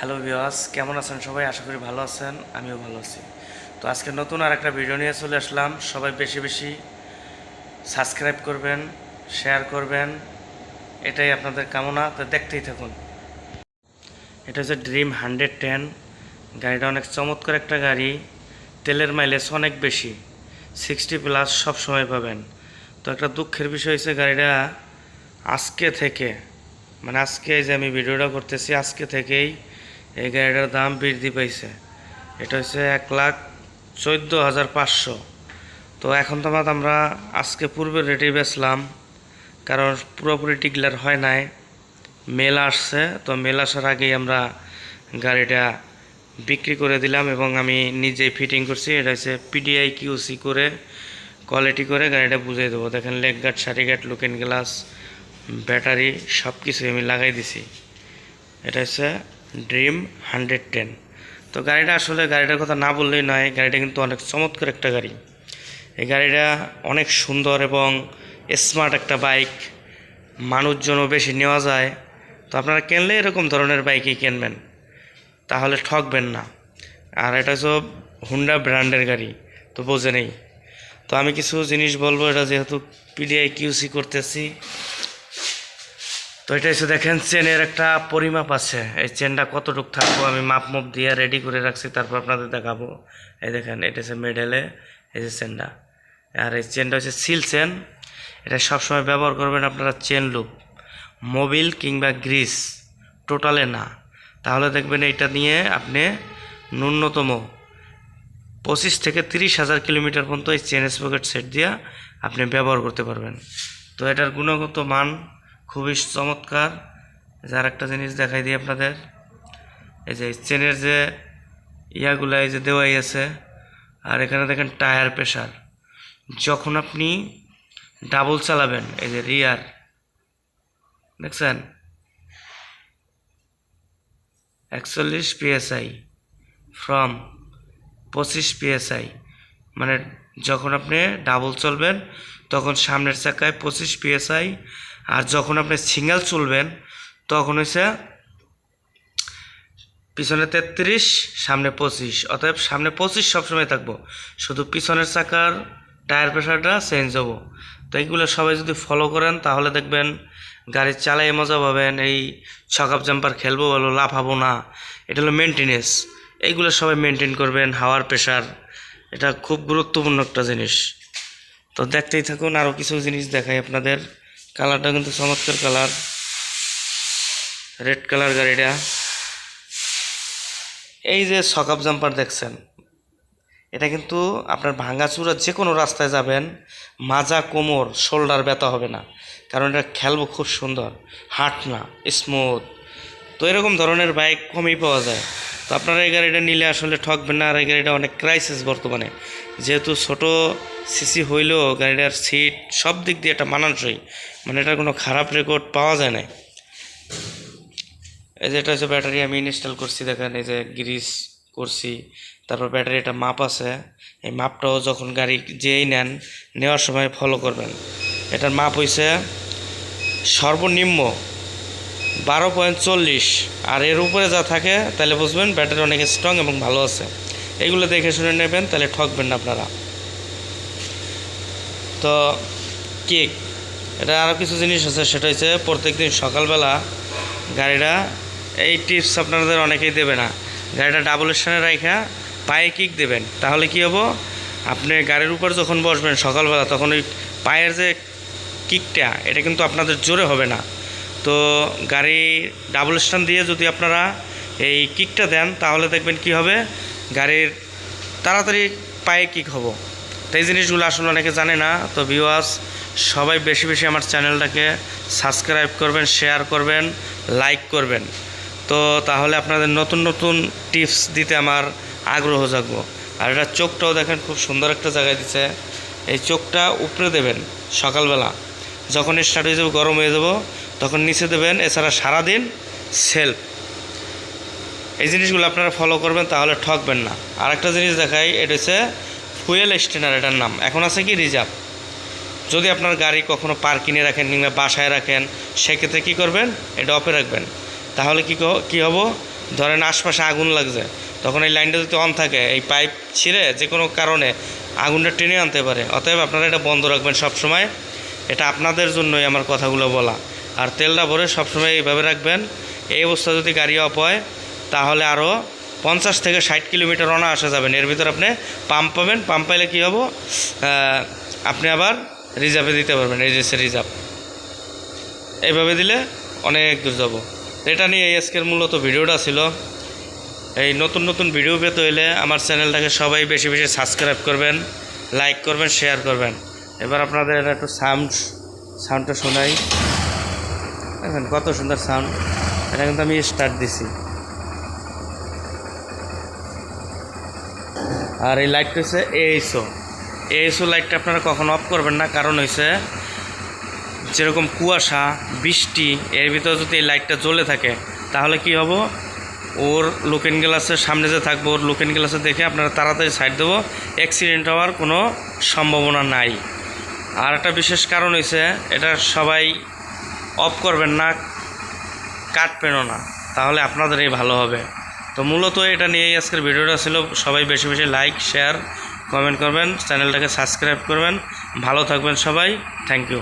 Hello ভিওয়াস কেমন আছেন সবাই? আশা করি ভালো আছেন, আমিও ভালো আছি। তো আজকে নতুন আর একটা ভিডিও নিয়ে চলে আসলাম। সবাই বেশি বেশি সাবস্ক্রাইব করবেন শেয়ার করবেন। এটাই আপনাদের কামনা, তো দেখতেই থাকুন। এটা হচ্ছে ড্রিম হান্ড্রেড টেন গাড়িটা অনেক চমৎকার একটা গাড়ি। তেলের মাইলেজ অনেক বেশি। সিক্সটি প্লাস সব সময় পাবেন। তো একটা দুঃখের বিষয় হচ্ছে গাড়িটা আজকে থেকে মানে আজকে যে আমি ভিডিওটা করতেছি, আজকে থেকেই এই গাড়িটার দাম বৃদ্ধি পাইছে। এটা হচ্ছে এক লাখ চোদ্দ হাজার পাঁচশো। তো এখন তো আমরা আজকে পূর্বের রেটেই বেচলাম, কারণ পুরোপুরি টিকলার হয় নাই। মেল আসছে, তো মেল আসার আগেই আমরা গাড়িটা বিক্রি করে দিলাম এবং আমি নিজেই ফিটিং করছি। এটা হচ্ছে পিডিআই কিউসি করে কোয়ালিটি করে গাড়িটা বুঝিয়ে দেবো। দেখেন leg guard sari guard looking glass battery সব কিছু আমি লাগাই দিছি। এটা হচ্ছে ড্রিম হান্ড্রেড টেন তো গাড়িটা আসলে গাড়িটার কথা না বললেই নয়, গাড়িটা কিন্তু অনেক চমৎকার একটা গাড়ি। এই গাড়িটা অনেক সুন্দর এবং স্মার্ট একটা বাইক মানুষজনও বেশি নেওয়া যায়। তো আপনারা কিনলে এরকম ধরনের বাইকই কিনবেন, তাহলে ঠকবেন না। আর এটা সব হুন্ডা ব্র্যান্ডের গাড়ি, তো বোঝে নেই তো আমি কিছু জিনিস বলব, এটা যেহেতু পিডিআই কিউসি করতেছি তো এটা এসে দেখেন, চেনের একটা পরিমাপ আছে। এই চেনটা কতটুকু থাকব, আমি মাপ মাপ দিয়ে রেডি করে রাখছি, তারপর আপনাদের দেখাবো। এই দেখেন, এটা হচ্ছে মেডেলে এই যে চেনটা। আর এই চেনটা হচ্ছে সিল চেন। এটা সবসময় ব্যবহার করবেন আপনারা চেন লুপ মোবিল কিংবা গ্রিস টোটালে না। তাহলে দেখবেন এইটা নিয়ে আপনি ন্যূনতম পঁচিশ থেকে তিরিশ হাজার কিলোমিটার পর্যন্ত এই চেন স্পকেট সেট দিয়ে আপনি ব্যবহার করতে পারবেন। তো এটার গুণগত মান খুবই চমৎকার। যার একটা জিনিস দেখাই দিই আপনাদের। এই যে চেনের যে ইয়াগুলা, এই যে দেওয়াই আছে, আর এখানে দেখেন টায়ার প্রেশার যখন আপনি ডাবল চালাবেন, এই যে রিয়ার, দেখছেন? একচল্লিশ পিএসআই ফ্রম পঁচিশ পিএসআই। মানে যখন আপনি ডাবল চলবেন, তখন সামনের চাকায় পঁচিশ পিএসআই আর যখন আপনি সিঙ্গেল চলবেন, তখন হচ্ছে পিছনে তেত্রিশ, সামনে পঁচিশ। অতএব সামনে পঁচিশ সবসময় থাকব। শুধু পিছনের চাকার টায়ার প্রেশারটা চেঞ্জ হব। তো এইগুলো সবাই যদি ফলো করেন, তাহলে দেখবেন গাড়ি চালাই মজা পাবেন, এই ছকাপ জাম্পার খেলব বলো, লাফাবো না। এটা হলো মেনটেনেন্স এইগুলো সবাই মেনটেন করবেন, হাওয়ার প্রেশার এটা খুব গুরুত্বপূর্ণ একটা জিনিস। তো দেখতেই থাকুন আরও কিছু জিনিস দেখাই আপনাদের। কালারটা কিন্তু চমৎকার কালার। রেড কালার গাড়িটা। এই যে সকাপ জাম্পার দেখছেন, এটা কিন্তু আপনার ভাঙাচুরা যে কোনো রাস্তায় যাবেন, মাজা, কোমর, শোল্ডার ব্যথা হবে না। কারণ এটা খেলব খুব সুন্দর, হাট না স্মুথ তো এরকম ধরনের বাইক কমই পাওয়া যায়। তো আপনারা এই গাড়িটা নিলে আসলে ঠকবেন না, আর এই গাড়িটা অনেক ক্রাইসিস বর্তমানে। যেহেতু ছোট সিসি হইলেও গাড়িটার সিট সব দিক দিয়ে এটা মানানসই। মানে এটার কোনো খারাপ রেকর্ড পাওয়া যায় না এই যে এটা হচ্ছে ব্যাটারি আমি ইনস্টল করছি, দেখেন এই যে গ্রিস করছি, তারপর ব্যাটারি একটা মাপ আছে। এই মাপটাও যখন গাড়ি যেই নেন, নেওয়ার সময় ফলো করবেন। এটার মাপ হইছে সর্বনিম্ন বারো পয়েন্ট চল্লিশ। আর এর উপরে যা থাকে, তাহলে বুঝবেন ব্যাটারি অনেক স্ট্রং এবং ভালো আছে। এগুলো দেখে শুনে নেবেন, তাহলে ঠকবেন না আপনারা। তো কেক এটা আরও কিছু জিনিস আছে, সেটা হচ্ছে প্রত্যেকদিন সকালবেলা গাড়িটা, এই টিপস আপনাদের অনেকেই দেবে না। গাড়িটা ডাবল স্ট্যান্ডে রাখা পায়ে কিক দেবেন, তাহলে কি হব? আপনি গাড়ির উপর যখন বসবেন সকালবেলা, তখন ওই পায়ের যে কিকটা এটা কিন্তু আপনাদের জোরে হবে না। তো গাড়ি ডাবল স্টান দিয়ে যদি আপনারা এই কিকটা দেন, তাহলে দেখবেন কি হবে? গাড়ির তাড়াতাড়ি পায়ে কিক হব। তো এই জিনিসগুলো আসলে অনেকে জানে না। তো ভিউয়ার্স সবাই বেশি বেশি আমার চ্যানেলটাকে সাবস্ক্রাইব করবেন শেয়ার করবেন লাইক করবেন। তো তাহলে আপনাদের নতুন নতুন টিপস দিতে আমার আগ্রহ জাগবো। আর এটা চোখটাও দেখেন খুব সুন্দর একটা জায়গায় দিচ্ছে এই চোখটা উপরে দেবেন সকালবেলা। যখন স্টার্ট হয়ে যাবে, গরম হয়ে যাব, তখন নিচে দেবেন, এছাড়া সারাদিন সেলফ এই জিনিসগুলো আপনারা ফলো করবেন, তাহলে ঠকবেন না। আর একটা জিনিস দেখাই, এটা হচ্ছে ফুয়েল স্টেনার এটার নাম। এখন আছে কি রিজার্ভ। যদি আপনার গাড়ি কখনো পার্কিংয়ে রাখেন কিংবা বাসায় রাখেন, সেক্ষেত্রে কী করবেন? এটা অফে রাখবেন। তাহলে কী কী হব? ধরেন আশপাশে আগুন লাগছে। তখন এই লাইনটা যদি অন থাকে, এই পাইপ ছিঁড়ে যে কোনো কারণে আগুনটা টেনে আনতে পারে। অতএব আপনারা এটা বন্ধ রাখবেন সবসময়। এটা আপনাদের জন্যই আমার কথাগুলো বলা। আর তেলটা ভরে সবসময় এইভাবে রাখবেন। এই অবস্থা যদি গাড়ি অফ হয়, তাহলে আরও পঞ্চাশ থেকে ষাট কিলোমিটার অনা আসা যাবেন। এর ভিতর আপনি পাম্প পাবেন। পাম্প পাইলে কী হব? আপনি আবার রিজার্ভে দিতে পারবেন, এই যে রিজার্ভ এইভাবে দিলে অনেক দূর যাব। এটা নিয়ে এই আজকের মূলত ভিডিওটা ছিল। এই নতুন নতুন ভিডিও পেতে হইলে আমার চ্যানেলটাকে সবাই বেশি বেশি সাবস্ক্রাইব করবেন লাইক করবেন শেয়ার করবেন। এবার আপনাদের একটু সাউন্ড সাউন্ডটা শোনাই। দেখেন কত সুন্দর সাউন্ড এটা কিন্তু আমি স্টার্ট দিছি। আর এই লাইটটা হচ্ছে এইসো এইসো লাইটটা আপনারা কখনো অফ করবেন না, কারণ হয়েছে যেরকম কুয়াশা, বৃষ্টি, এর ভিতরে যদি এই লাইটটা জ্বলে থাকে, তাহলে কি হব? ওর লুকেন গ্লাসের সামনে যে থাকব, ওর লুকেন গ্লাসে দেখে আপনারা তাড়াতাড়ি সাইড দেবো অ্যাক্সিডেন্ট হওয়ার কোনো সম্ভাবনা নাই। আর একটা বিশেষ কারণ হয়েছে এটা সবাই অফ করবেন না, কাটবেনও না, তাহলে আপনাদেরই ভালো হবে। তো মূলত এটা নিয়েই আজকের ভিডিওটা ছিল। সবাই বেশি বেশি লাইক শেয়ার কমেন্ট করবেন। চ্যানেলটাকে সাবস্ক্রাইব করবেন। ভালো থাকবেন সবাই। Thank you